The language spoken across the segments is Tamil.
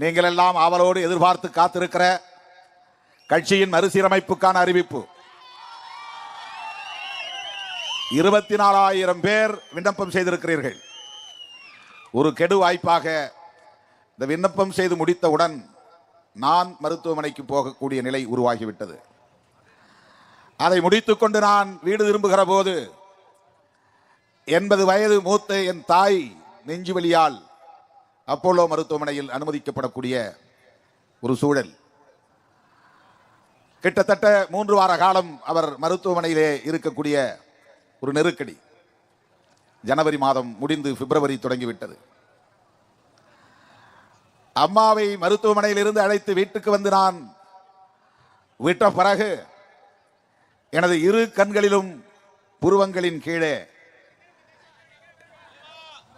நீங்கள் எல்லாம் ஆவலோடு எதிர்பார்த்து காத்திருக்கிற கட்சியின் மறுசீரமைப்புக்கான அறிவிப்பு. இருபத்தி நாலாயிரம் பேர் விண்ணப்பம் செய்திருக்கிறீர்கள். ஒரு கெடு வாய்ப்பாக இந்த விண்ணப்பம் செய்து முடித்தவுடன் நான் மருத்துவமனைக்கு போகக்கூடிய நிலை உருவாகிவிட்டது. அதை முடித்துக்கொண்டு நான் வீடு திரும்புகிற போது எண்பது வயது மூத்த என் தாய் நெஞ்சு வழியால் அப்போலோ மருத்துவமனையில் அனுமதிக்கப்படக்கூடிய ஒரு சூழல். கிட்டத்தட்ட மூன்று வார காலம் அவர் மருத்துவமனையிலே இருக்கக்கூடிய ஒரு நெருக்கடி. ஜனவரி மாதம் முடிந்து பிப்ரவரி தொடங்கிவிட்டது. அம்மாவை மருத்துவமனையில் இருந்து அழைத்து வீட்டுக்கு வந்து நான் விட்ட பிறகு எனது இரு கண்களிலும் புருவங்களின் கீழே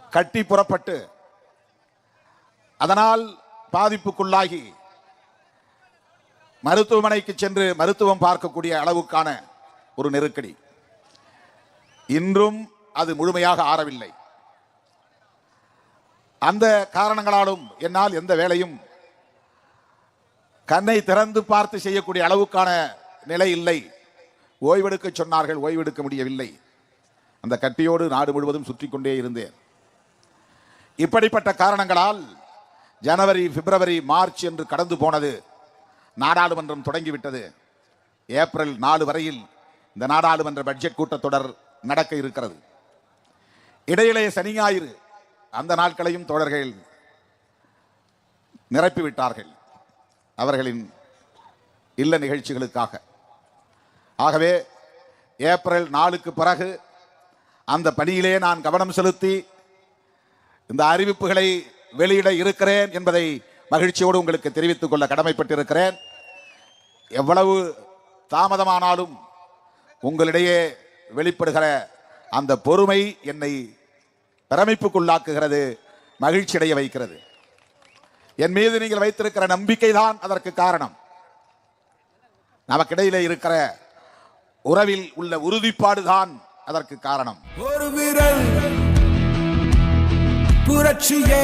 கட்டி புறப்பட்டு அதனால் பாதிப்புக்குள்ளாகி மருத்துவமனைக்கு சென்று மருத்துவம் பார்க்கக்கூடிய அளவுக்கான ஒரு நெருக்கடி. இன்றும் அது முழுமையாக ஆறவில்லை. அந்த காரணங்களாலும் என்னால் எந்த வேலையும் கண்ணை திறந்து பார்த்து செய்யக்கூடிய அளவுக்கான நிலை இல்லை. ஓய்வெடுக்க சொன்னார்கள் ஓய்வெடுக்க முடியவில்லை. அந்த கட்டியோடு நாடு முழுவதும் சுற்றி கொண்டே இருந்தேன். இப்படிப்பட்ட காரணங்களால் ஜனவரி பிப்ரவரி மார்ச் என்று கடந்து போனது நாடாளுமன்றம் தொடங்கிவிட்டது. ஏப்ரல் நாலு வரையில் இந்த நாடாளுமன்ற பட்ஜெட் கூட்டத்தொடர் நடக்க இருக்கிறது. இடையிலே சனி ஞாயிறு அந்த நாட்களையும் தோழர்கள் நிரப்பிவிட்டார்கள் அவர்களின் இல்ல நிகழ்ச்சிகளுக்காக. ஆகவே ஏப்ரல் நாலுக்கு பிறகு அந்த பணியிலே நான் கவனம் செலுத்தி இந்த அறிவிப்புகளை வெளியிட இருக்கிறேன் என்பதை மகிழ்ச்சியோடு உங்களுக்கு தெரிவித்துக் கொள்ள கடமைப்பட்டிருக்கிறேன். எவ்வளவு தாமதமானாலும் உங்களிடையே வெளிப்படுகிற அந்த பொறுமை என்னை பிரமிப்புக்குள்ளாக்குகிறது மகிழ்ச்சியடைய வைக்கிறது. என் மீது நீங்கள் வைத்திருக்கிற நம்பிக்கை தான் அதற்கு காரணம். நமக்கிடையில் இருக்கிற உறவில் உள்ள உறுதிப்பாடு தான் அதற்கு காரணம். ஒரு விரல் புரட்சியே.